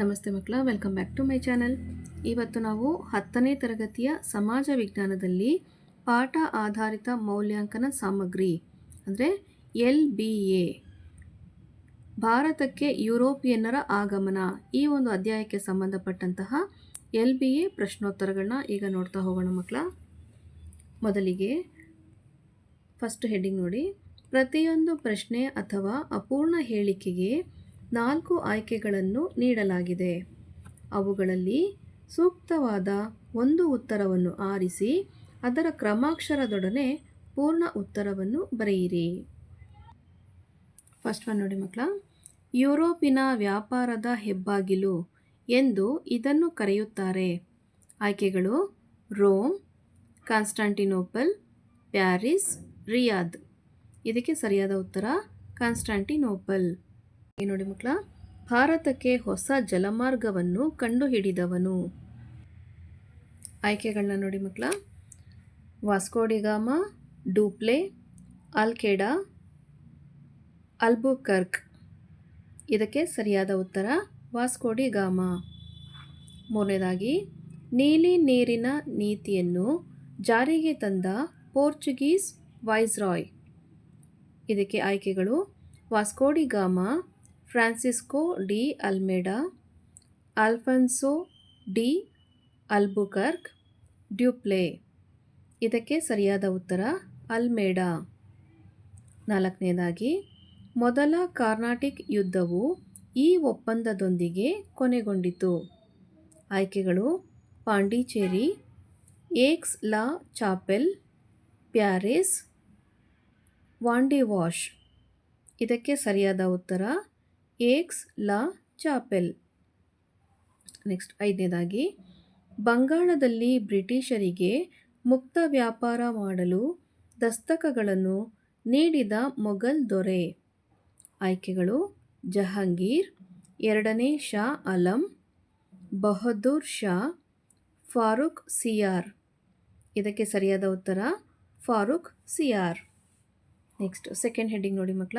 ನಮಸ್ತೆ ಮಕ್ಕಳ welcome back to my channel ಇವತ್ತು ನಾವು ಹತ್ತನೇ ತರಗತಿಯ ಸಮಾಜ ವಿಜ್ಞಾನದಲ್ಲಿ ಪಾಠ ಆಧಾರಿತ ಮೌಲ್ಯಾಂಕನ ಸಾಮಗ್ರಿ, ಅಂದರೆ ಎಲ್ ಬಿ ಎ, ಭಾರತಕ್ಕೆ ಯುರೋಪಿಯನ್ನರ ಆಗಮನ, ಈ ಒಂದು ಅಧ್ಯಾಯಕ್ಕೆ ಸಂಬಂಧಪಟ್ಟಂತಹ ಎಲ್ ಬಿ ಎ ಪ್ರಶ್ನೋತ್ತರಗಳನ್ನ ಈಗ ನೋಡ್ತಾ ಹೋಗೋಣ ಮಕ್ಕಳ. ಮೊದಲಿಗೆ ಫಸ್ಟ್ ಹೆಡ್ಡಿಂಗ್ ನೋಡಿ. ಪ್ರತಿಯೊಂದು ಪ್ರಶ್ನೆ ಅಥವಾ ಅಪೂರ್ಣ ಹೇಳಿಕೆಗೆ ನಾಲ್ಕು ಆಯ್ಕೆಗಳನ್ನು ನೀಡಲಾಗಿದೆ. ಅವುಗಳಲ್ಲಿ ಸೂಕ್ತವಾದ ಒಂದು ಉತ್ತರವನ್ನು ಆರಿಸಿ, ಅದರ ಕ್ರಮಾಕ್ಷರದೊಡನೆ ಪೂರ್ಣ ಉತ್ತರವನ್ನು ಬರೆಯಿರಿ. ಫಸ್ಟ್ ಒನ್ ನೋಡಿ ಮಕ್ಕಳ, ಯುರೋಪಿನ ವ್ಯಾಪಾರದ ಹೆಬ್ಬಾಗಿಲು ಎಂದು ಇದನ್ನು ಕರೆಯುತ್ತಾರೆ. ಆಯ್ಕೆಗಳು, ರೋಮ್, ಕಾನ್ಸ್ಟಾಂಟಿನೋಪಲ್, ಪ್ಯಾರಿಸ್, ರಿಯಾದ್. ಇದಕ್ಕೆ ಸರಿಯಾದ ಉತ್ತರ, ಕಾನ್ಸ್ಟಾಂಟಿನೋಪಲ್. ನೋಡಿ ಮಕ್ಕಳ ಭಾರತಕ್ಕೆ ಹೊಸ ಜಲಮಾರ್ಗವನ್ನು ಕಂಡುಹಿಡಿದವನು. ಆಯ್ಕೆಗಳನ್ನ ನೋಡಿ ಮಕ್ಕಳ ವಾಸ್ಕೋಡಿಗಾಮ ಡೂಪ್ಲೆ ಅಲ್ಕೆಡಾ ಅಲ್ಬುಕರ್ಕ್. ಇದಕ್ಕೆ ಸರಿಯಾದ ಉತ್ತರ ವಾಸ್ಕೋಡಿಗಾಮ ಮೂರನೇದಾಗಿ, ನೀಲಿ ನೀರಿನ ನೀತಿಯನ್ನು ಜಾರಿಗೆ ತಂದ ಪೋರ್ಚುಗೀಸ್ ವೈಸ್ರಾಯ್. ಇದಕ್ಕೆ ಆಯ್ಕೆಗಳು Vasco da Gama Francisco de Almeida, Afonso de Albuquerque, Dupleix. ಇದಕ್ಕೆ ಸರಿಯಾದ ಉತ್ತರ ಅಲ್ಮೇಡಾ. ನಾಲ್ಕನೇದಾಗಿ, ಮೊದಲ ಕಾರ್ನಾಟಿಕ್ ಯುದ್ಧವು ಈ ಒಪ್ಪಂದದೊಂದಿಗೆ ಕೊನೆಗೊಂಡಿತು. ಆಯ್ಕೆಗಳು Pondicherry, Aix la Chapelle, Paris Wandiwash ಇದಕ್ಕೆ ಸರಿಯಾದ ಉತ್ತರ ಏಕ್ಸ್ ಲಾ ಚಾಪೆಲ್. ನೆಕ್ಸ್ಟ್ ಐದನೇದಾಗಿ, ಬಂಗಾಳದಲ್ಲಿ ಬ್ರಿಟಿಷರಿಗೆ ಮುಕ್ತ ವ್ಯಾಪಾರ ಮಾಡಲು ದಸ್ತಕಗಳನ್ನು ನೀಡಿದ ಮೊಘಲ್ ದೊರೆ. ಆಯ್ಕೆಗಳು, ಜಹಾಂಗೀರ್, ಎರಡನೇ ಶಾ ಅಲಂ, ಬಹದ್ದೂರ್ ಶಾ, ಫಾರೂಕ್ ಸಿಯಾರ್. ಇದಕ್ಕೆ ಸರಿಯಾದ ಉತ್ತರ, Farrukh Siyar. Next second heading ನೋಡಿ ಮಕ್ಕಳ.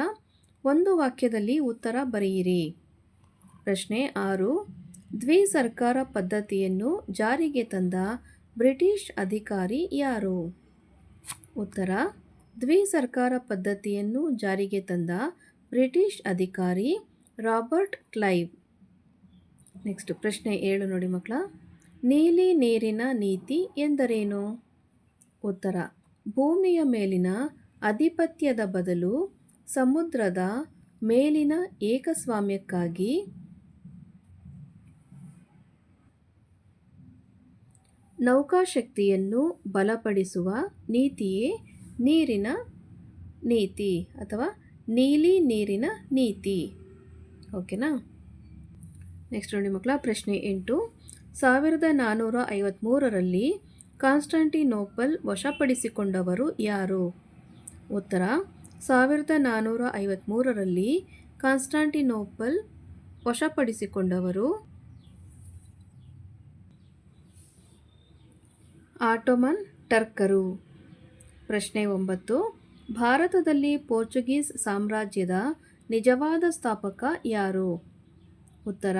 ಒಂದು ವಾಕ್ಯದಲ್ಲಿ ಉತ್ತರ ಬರೆಯಿರಿ. ಪ್ರಶ್ನೆ ಆರು. ದ್ವಿ ಸರ್ಕಾರ ಪದ್ಧತಿಯನ್ನು ಜಾರಿಗೆ ತಂದ ಬ್ರಿಟಿಷ್ ಅಧಿಕಾರಿ ಯಾರು? ಉತ್ತರ. ದ್ವಿ ಸರ್ಕಾರ ಪದ್ಧತಿಯನ್ನು ಜಾರಿಗೆ ತಂದ ಬ್ರಿಟಿಷ್ ಅಧಿಕಾರಿ ರಾಬರ್ಟ್ ಕ್ಲೈವ್. ನೆಕ್ಸ್ಟ್ ಪ್ರಶ್ನೆ ಏಳು ನೋಡಿ ಮಕ್ಕಳ. ನೀಲಿ ನೀರಿನ ನೀತಿ ಎಂದರೇನು? ಉತ್ತರ. ಭೂಮಿಯ ಮೇಲಿನ ಅಧಿಪತ್ಯದ ಬದಲು ಸಮುದ್ರದ ಮೇಲಿನ ಏಕಸ್ವಾಮ್ಯಕ್ಕಾಗಿ ನೌಕಾಶಕ್ತಿಯನ್ನು ಬಲಪಡಿಸುವ ನೀತಿಯೇ ನೀರಿನ ನೀತಿ ಅಥವಾ ನೀಲಿ ನೀರಿನ ನೀತಿ. ಓಕೆನಾ? ನೆಕ್ಸ್ಟ್ ನೋಡಿ ಮಕ್ಕಳ, ಪ್ರಶ್ನೆ ಎಂಟು. ಸಾವಿರದ ನಾನ್ನೂರ ಐವತ್ತ್ಮೂರರಲ್ಲಿ ಕಾನ್ಸ್ಟಾಂಟಿನೋಪಲ್ ವಶಪಡಿಸಿಕೊಂಡವರು ಯಾರು? ಉತ್ತರ ಸಾವಿರದ ನಾನ್ನೂರ ಐವತ್ತ್ಮೂರರಲ್ಲಿ ಕಾನ್ಸ್ಟಾಂಟಿನೋಪಲ್ ವಶಪಡಿಸಿಕೊಂಡವರು. ಆಟೋಮನ್ ಟರ್ಕರು. ಪ್ರಶ್ನೆ ಒಂಬತ್ತು. ಭಾರತದಲ್ಲಿ ಪೋರ್ಚುಗೀಸ್ ಸಾಮ್ರಾಜ್ಯದ ನಿಜವಾದ ಸ್ಥಾಪಕ ಯಾರು? ಉತ್ತರ.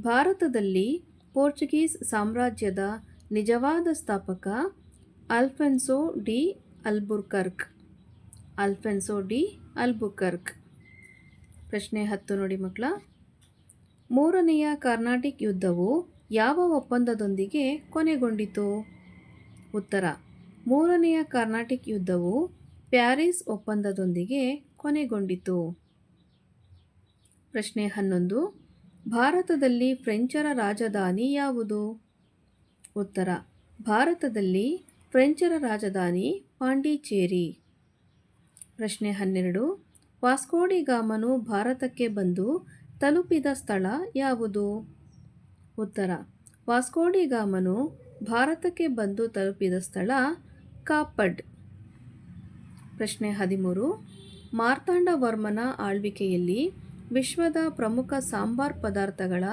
ಭಾರತದಲ್ಲಿ ಪೋರ್ಚುಗೀಸ್ ಸಾಮ್ರಾಜ್ಯದ ನಿಜವಾದ ಸ್ಥಾಪಕ Alfonso de Albuquerque. Alfonso de Albuquerque. ಪ್ರಶ್ನೆ ಹತ್ತು ನೋಡಿ ಮಕ್ಕಳ. ಮೂರನೆಯ ಕರ್ನಾಟಿಕ್ ಯುದ್ಧವು ಯಾವ ಒಪ್ಪಂದದೊಂದಿಗೆ ಕೊನೆಗೊಂಡಿತು? ಉತ್ತರ, ಮೂರನೆಯ ಕರ್ನಾಟಿಕ್ ಯುದ್ಧವು ಪ್ಯಾರಿಸ್ ಒಪ್ಪಂದದೊಂದಿಗೆ ಕೊನೆಗೊಂಡಿತು. ಪ್ರಶ್ನೆ ಹನ್ನೊಂದು, ಭಾರತದಲ್ಲಿ ಫ್ರೆಂಚರ ರಾಜಧಾನಿ ಯಾವುದು? ಉತ್ತರ, ಭಾರತದಲ್ಲಿ ಫ್ರೆಂಚರ ರಾಜಧಾನಿ ಪಾಂಡಿಚೇರಿ. ಪ್ರಶ್ನೆ ಹನ್ನೆರಡು. ವಾಸ್ಕೋಡಿಗಾಮನು ಭಾರತಕ್ಕೆ ಬಂದು ತಲುಪಿದ ಸ್ಥಳ ಯಾವುದು? ಉತ್ತರ. ವಾಸ್ಕೋಡಿಗಾಮನು ಭಾರತಕ್ಕೆ ಬಂದು ತಲುಪಿದ ಸ್ಥಳ ಕಾಪಡ್. ಪ್ರಶ್ನೆ ಹದಿಮೂರು. ಮಾರ್ತಾಂಡವರ್ಮನ ಆಳ್ವಿಕೆಯಲ್ಲಿ ವಿಶ್ವದ ಪ್ರಮುಖ ಸಾಂಬಾರ್ ಪದಾರ್ಥಗಳ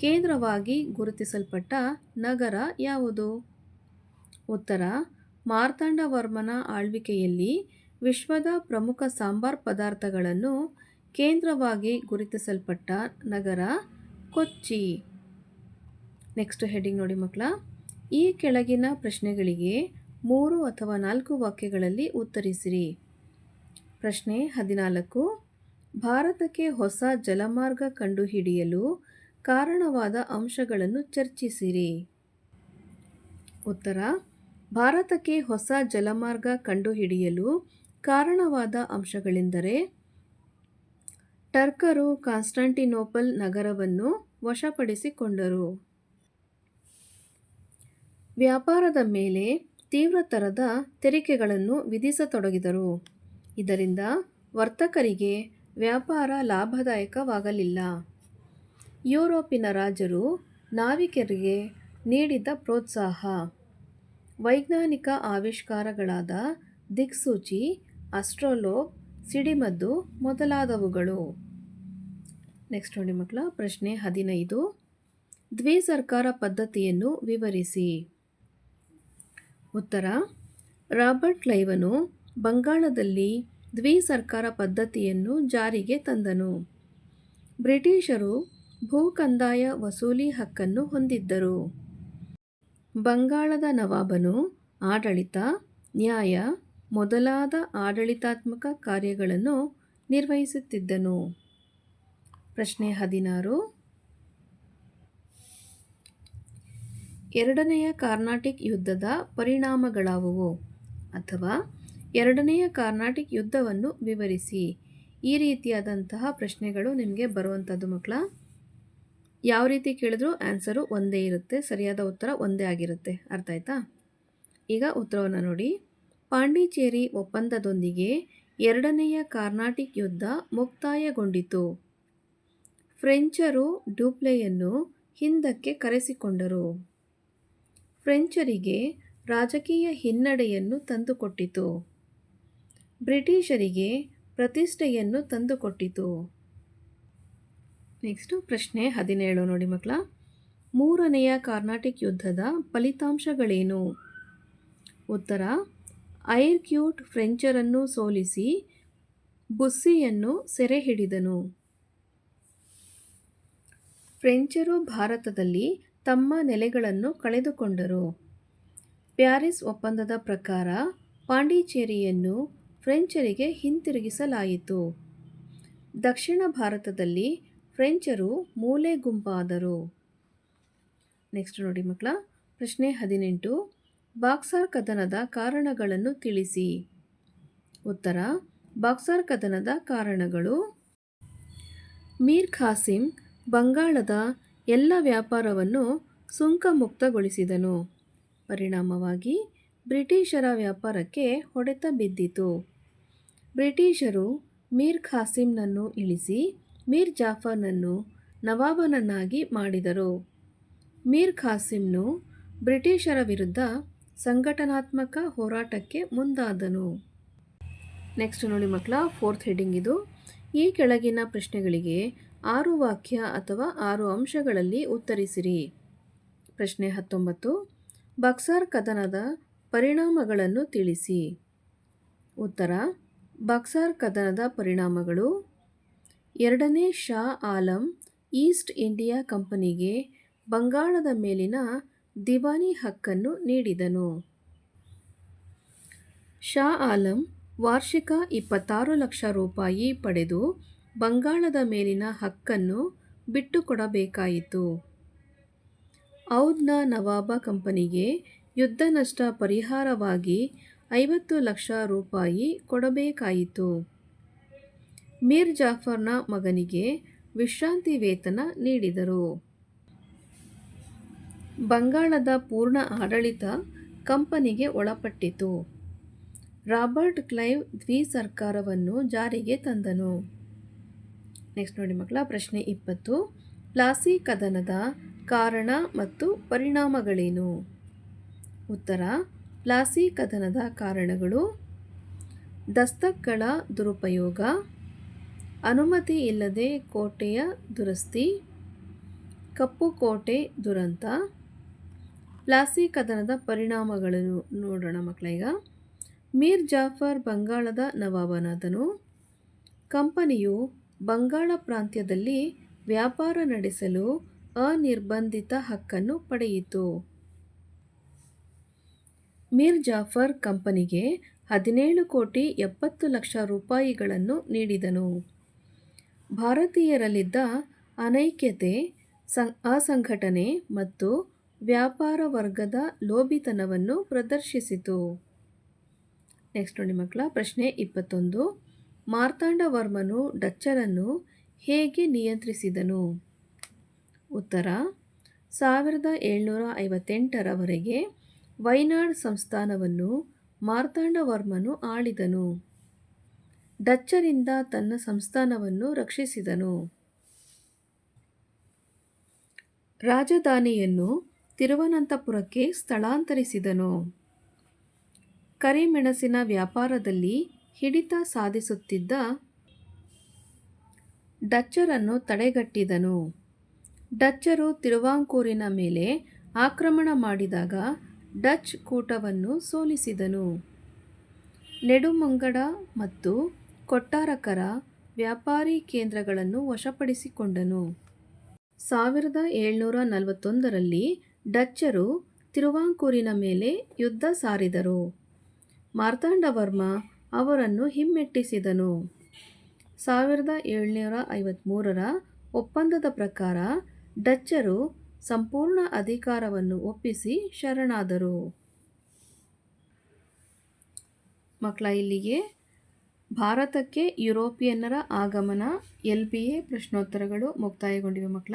ಕೇಂದ್ರವಾಗಿ ಗುರುತಿಸಲ್ಪಟ್ಟ ನಗರ ಯಾವುದು? ಉತ್ತರ. ಮಾರ್ತಾಂಡವರ್ಮನ ಆಳ್ವಿಕೆಯಲ್ಲಿ ವಿಶ್ವದ ಪ್ರಮುಖ ಸಾಂಬಾರ್ ಪದಾರ್ಥಗಳನ್ನು ಕೇಂದ್ರವಾಗಿ ಗುರುತಿಸಲ್ಪಟ್ಟ ನಗರ ಕೊಚ್ಚಿ. ನೆಕ್ಸ್ಟ್ ಹೆಡ್ಡಿಂಗ್ ನೋಡಿ ಮಕ್ಕಳ. ಈ ಕೆಳಗಿನ ಪ್ರಶ್ನೆಗಳಿಗೆ ಮೂರು ಅಥವಾ ನಾಲ್ಕು ವಾಕ್ಯಗಳಲ್ಲಿ ಉತ್ತರಿಸಿರಿ. ಪ್ರಶ್ನೆ ಹದಿನಾಲ್ಕು. ಭಾರತಕ್ಕೆ ಹೊಸ ಜಲಮಾರ್ಗ ಕಂಡುಹಿಡಿಯಲು ಕಾರಣವಾದ ಅಂಶಗಳನ್ನು ಚರ್ಚಿಸಿರಿ. ಉತ್ತರ. ಭಾರತಕ್ಕೆ ಹೊಸ ಜಲಮಾರ್ಗ ಕಂಡುಹಿಡಿಯಲು ಕಾರಣವಾದ ಅಂಶಗಳೆಂದರೆ ಟರ್ಕರು ಕಾನ್ಸ್ಟಾಂಟಿನೋಪಲ್ ನಗರವನ್ನು ವಶಪಡಿಸಿಕೊಂಡರು. ವ್ಯಾಪಾರದ ಮೇಲೆ ತೀವ್ರತರದ ತೆರಿಗೆಗಳನ್ನು ವಿಧಿಸತೊಡಗಿದರು. ಇದರಿಂದ ವರ್ತಕರಿಗೆ ವ್ಯಾಪಾರ ಲಾಭದಾಯಕವಾಗಲಿಲ್ಲ. ಯುರೋಪಿನ ರಾಜರು ನಾವಿಕರಿಗೆ ನೀಡಿದ ಪ್ರೋತ್ಸಾಹ. ವೈಜ್ಞಾನಿಕ ಆವಿಷ್ಕಾರಗಳಾದ ದಿಕ್ಸೂಚಿ ಅಸ್ಟ್ರೋಲೋಬ್ ಸಿಡಿಮದ್ದು ಮೊದಲಾದವುಗಳು. ನೆಕ್ಸ್ಟ್ ನೋಡಿ ಮಕ್ಕಳ, ಪ್ರಶ್ನೆ ಹದಿನೈದು. ದ್ವಿಸರ್ಕಾರ ಪದ್ಧತಿಯನ್ನು ವಿವರಿಸಿ. ಉತ್ತರ, ರಾಬರ್ಟ್ ಕ್ಲೈವನು ಬಂಗಾಳದಲ್ಲಿ ದ್ವಿಸರ್ಕಾರ ಪದ್ಧತಿಯನ್ನು ಜಾರಿಗೆ ತಂದನು. ಬ್ರಿಟಿಷರು ಭೂ ಕಂದಾಯ ವಸೂಲಿ ಹಕ್ಕನ್ನು ಹೊಂದಿದ್ದರು. ಬಂಗಾಳದ ನವಾಬನು ಆಡಳಿತ, ನ್ಯಾಯ ಮೊದಲಾದ ಆಡಳಿತಾತ್ಮಕ ಕಾರ್ಯಗಳನ್ನು ನಿರ್ವಹಿಸುತ್ತಿದ್ದನು. ಪ್ರಶ್ನೆ ಹದಿನಾರು. ಎರಡನೆಯ ಕಾರ್ನಾಟಿಕ್ ಯುದ್ಧದ ಪರಿಣಾಮಗಳಾವುವು? ಅಥವಾ ಎರಡನೆಯ ಕಾರ್ನಾಟಿಕ್ ಯುದ್ಧವನ್ನು ವಿವರಿಸಿ. ಈ ರೀತಿಯಾದಂತಹ ಪ್ರಶ್ನೆಗಳು ನಿಮಗೆ ಬರುವಂಥದ್ದು ಮಕ್ಕಳ. ಯಾವ ರೀತಿ ಕೇಳಿದ್ರೂ ಆನ್ಸರು ಒಂದೇ ಇರುತ್ತೆ, ಸರಿಯಾದ ಉತ್ತರ ಒಂದೇ ಆಗಿರುತ್ತೆ. ಅರ್ಥ ಆಯ್ತಾ? ಈಗ ಉತ್ತರವನ್ನು ನೋಡಿ. ಪಾಂಡಿಚೇರಿ ಒಪ್ಪಂದದೊಂದಿಗೆ ಎರಡನೆಯ ಕಾರ್ನಾಟಿಕ್ ಯುದ್ಧ ಮುಕ್ತಾಯಗೊಂಡಿತು. ಫ್ರೆಂಚರು ಡೂಪ್ಲೆಯನ್ನು ಹಿಂದಕ್ಕೆ ಕರೆಸಿಕೊಂಡರು. ಫ್ರೆಂಚರಿಗೆ ರಾಜಕೀಯ ಹಿನ್ನಡೆಯನ್ನು ತಂದುಕೊಟ್ಟಿತು. ಬ್ರಿಟಿಷರಿಗೆ ಪ್ರತಿಷ್ಠೆಯನ್ನು ತಂದುಕೊಟ್ಟಿತು. ನೆಕ್ಸ್ಟು ಪ್ರಶ್ನೆ ಹದಿನೇಳು ನೋಡಿ ಮಕ್ಕಳ. ಮೂರನೆಯ ಕಾರ್ನಾಟಿಕ್ ಯುದ್ಧದ ಫಲಿತಾಂಶಗಳೇನು? ಉತ್ತರ ಐರ್ಕ್ಯೂಟ್ ಫ್ರೆಂಚರನ್ನು ಸೋಲಿಸಿ ಬುಸ್ಸಿಯನ್ನು ಸೆರೆ ಹಿಡಿದನು ಫ್ರೆಂಚರು ಭಾರತದಲ್ಲಿ ತಮ್ಮ ನೆಲೆಗಳನ್ನು ಕಳೆದುಕೊಂಡರು. ಪ್ಯಾರಿಸ್ ಒಪ್ಪಂದದ ಪ್ರಕಾರ ಪಾಂಡಿಚೇರಿಯನ್ನು ಫ್ರೆಂಚರಿಗೆ ಹಿಂತಿರುಗಿಸಲಾಯಿತು. ದಕ್ಷಿಣ ಭಾರತದಲ್ಲಿ ಫ್ರೆಂಚರು ಮೂಲೆ ಗುಂಪಾದರು ನೆಕ್ಸ್ಟ್ ನೋಡಿ ಮಕ್ಕಳ, ಪ್ರಶ್ನೆ ಹದಿನೆಂಟು. ಬಾಕ್ಸಾರ್ ಕದನದ ಕಾರಣಗಳನ್ನು ತಿಳಿಸಿ. ಉತ್ತರ, ಬಾಕ್ಸಾರ್ ಕದನದ ಕಾರಣಗಳು. ಮೀರ್ ಖಾಸಿಂ ಬಂಗಾಳದ ಎಲ್ಲ ವ್ಯಾಪಾರವನ್ನು ಸುಂಕ ಮುಕ್ತಗೊಳಿಸಿದನು ಪರಿಣಾಮವಾಗಿ ಬ್ರಿಟಿಷರ ವ್ಯಾಪಾರಕ್ಕೆ ಹೊಡೆತ ಬಿದ್ದಿತು. ಬ್ರಿಟಿಷರು ಮೀರ್ ಖಾಸಿಂನನ್ನು ಇಳಿಸಿ ಮೀರ್ ಜಾಫರ್ನನ್ನು ನವಾಬನನ್ನಾಗಿ ಮಾಡಿದರು. ಮೀರ್ ಖಾಸಿಂನು ಬ್ರಿಟಿಷರ ವಿರುದ್ಧ ಸಂಘಟನಾತ್ಮಕ ಹೋರಾಟಕ್ಕೆ ಮುಂದಾದನು. ನೆಕ್ಸ್ಟ್ ನೋಡಿ ಮಕ್ಕಳ ಫೋರ್ತ್ ಹೆಡಿಂಗ್ ಇದು. ಈ ಕೆಳಗಿನ ಪ್ರಶ್ನೆಗಳಿಗೆ ಆರು ವಾಕ್ಯ ಅಥವಾ ಆರು ಅಂಶಗಳಲ್ಲಿ ಉತ್ತರಿಸಿರಿ. ಪ್ರಶ್ನೆ ಹತ್ತೊಂಬತ್ತು. ಬಕ್ಸಾರ್ ಕದನದ ಪರಿಣಾಮಗಳನ್ನು ತಿಳಿಸಿ. ಉತ್ತರ, ಬಕ್ಸಾರ್ ಕದನದ ಪರಿಣಾಮಗಳು ಎರಡನೇ ಶಾ ಆಲಂ ಈಸ್ಟ್ ಇಂಡಿಯಾ ಕಂಪನಿಗೆ ಬಂಗಾಳದ ಮೇಲಿನ ದಿವಾನಿ ಹಕ್ಕನ್ನು ನೀಡಿದನು. ಶಾ ಆಲಂ ವಾರ್ಷಿಕ ಇಪ್ಪತ್ತಾರು ಲಕ್ಷ ರೂಪಾಯಿ ಪಡೆದು ಬಂಗಾಳದ ಮೇಲಿನ ಹಕ್ಕನ್ನು ಬಿಟ್ಟುಕೊಡಬೇಕಾಯಿತು. ಔದ್ನ ನವಾಬ ಕಂಪನಿಗೆ ಯುದ್ಧ ನಷ್ಟ ಪರಿಹಾರವಾಗಿ ಐವತ್ತು ಲಕ್ಷ ರೂಪಾಯಿ ಕೊಡಬೇಕಾಯಿತು. ಮೀರ್ ಜಾಫರ್ನ ಮಗನಿಗೆ ವಿಶ್ರಾಂತಿ ವೇತನ ನೀಡಿದರು. ಬಂಗಾಳದ ಪೂರ್ಣ ಆಡಳಿತ ಕಂಪನಿಗೆ ಒಳಪಟ್ಟಿತು. ರಾಬರ್ಟ್ ಕ್ಲೈವ್ ದ್ವಿಸರ್ಕಾರವನ್ನು ಜಾರಿಗೆ ತಂದನು. ನೆಕ್ಸ್ಟ್ ನೋಡಿ ಮಕ್ಕಳ, ಪ್ರಶ್ನೆ ಇಪ್ಪತ್ತು. ಪ್ಲಾಸಿ ಕದನದ ಕಾರಣ ಮತ್ತು ಪರಿಣಾಮಗಳೇನು? ಉತ್ತರ ಪ್ಲಾಸಿ ಕದನದ ಕಾರಣಗಳು. ದಸ್ತಕ್ಗಳ ದುರುಪಯೋಗ. ಅನುಮತಿ ಇಲ್ಲದೆ ಕೋಟೆಯ ದುರಸ್ತಿ. ಕಪ್ಪು ಕೋಟೆ ದುರಂತ. ಪ್ಲಾಸಿ ಕದನದ ಪರಿಣಾಮಗಳನ್ನು ನೋಡೋಣ ಮಕ್ಕಳೀಗ. ಮೀರ್ ಜಾಫರ್ ಬಂಗಾಳದ ನವಾಬನಾದನು. ಕಂಪನಿಯು ಬಂಗಾಳ ಪ್ರಾಂತ್ಯದಲ್ಲಿ ವ್ಯಾಪಾರ ನಡೆಸಲು ಅನಿರ್ಬಂಧಿತ ಹಕ್ಕನ್ನು ಪಡೆಯಿತು. ಮೀರ್ ಜಾಫರ್ ಕಂಪನಿಗೆ ಹದಿನೇಳು ಕೋಟಿ ಎಪ್ಪತ್ತು ಲಕ್ಷ ರೂಪಾಯಿಗಳನ್ನು ನೀಡಿದನು. ಭಾರತೀಯರಲ್ಲಿದ್ದ ಅನೈಕ್ಯತೆ, ಸಂ, ಅಸಂಘಟನೆ ಮತ್ತು ವ್ಯಾಪಾರ ವರ್ಗದ ಲೋಭಿತನವನ್ನು ಪ್ರದರ್ಶಿಸಿತು. ನೆಕ್ಸ್ಟ್ ನೋಡಿ ಮಕ್ಕಳ, ಪ್ರಶ್ನೆ ಇಪ್ಪತ್ತೊಂದು. ಮಾರ್ತಾಂಡವರ್ಮನು ಡಚ್ಚರನ್ನು ಹೇಗೆ ನಿಯಂತ್ರಿಸಿದನು? ಉತ್ತರ, ಸಾವಿರದ ಏಳ್ನೂರ ಐವತ್ತೆಂಟರವರೆಗೆ ವೈನಾಡ್ ಸಂಸ್ಥಾನವನ್ನು ಮಾರ್ತಾಂಡವರ್ಮನು ಆಳಿದನು. ಡಚ್ಚರಿಂದ ತನ್ನ ಸಂಸ್ಥಾನವನ್ನು ರಕ್ಷಿಸಿದನು. ರಾಜಧಾನಿಯನ್ನು ತಿರುವನಂತಪುರಕ್ಕೆ ಸ್ಥಳಾಂತರಿಸಿದನು. ಕರಿಮೆಣಸಿನ ವ್ಯಾಪಾರದಲ್ಲಿ ಹಿಡಿತ ಸಾಧಿಸುತ್ತಿದ್ದ ಡಚ್ಚರನ್ನು ತಡೆಗಟ್ಟಿದನು. ಡಚ್ಚರು ತಿರುವಾಂಕೂರಿನ ಮೇಲೆ ಆಕ್ರಮಣ ಮಾಡಿದಾಗ ಡಚ್ ಕೂಟವನ್ನು ಸೋಲಿಸಿದನು. ನೆಡುಮಂಗಡ ಮತ್ತು ಕೊಟ್ಟಾರಕರ ವ್ಯಾಪಾರಿ ಕೇಂದ್ರಗಳನ್ನು ವಶಪಡಿಸಿಕೊಂಡನು. ಸಾವಿರದ ಏಳ್ನೂರ ನಲವತ್ತೊಂದರಲ್ಲಿ ಡಚ್ಚರು ತಿರುವಾಂಕೂರಿನ ಮೇಲೆ ಯುದ್ಧ ಸಾರಿದರು. ಮಾರ್ತಾಂಡವರ್ಮ ಅವರನ್ನು ಹಿಮ್ಮೆಟ್ಟಿಸಿದನು. ಸಾವಿರದ ಏಳ್ನೂರ ಐವತ್ತ್ಮೂರರ ಒಪ್ಪಂದದ ಪ್ರಕಾರ ಡಚ್ಚರು ಸಂಪೂರ್ಣ ಅಧಿಕಾರವನ್ನು ಒಪ್ಪಿಸಿ ಶರಣಾದರು. ಮಕ್ಕಳ, ಇಲ್ಲಿಗೆ ಭಾರತಕ್ಕೆ ಯುರೋಪಿಯನ್ನರ ಆಗಮನ, ಎಲ್ ಬಿ ಎ ಪ್ರಶ್ನೋತ್ತರಗಳು ಮುಕ್ತಾಯಗೊಂಡಿವೆ ಮಕ್ಕಳ.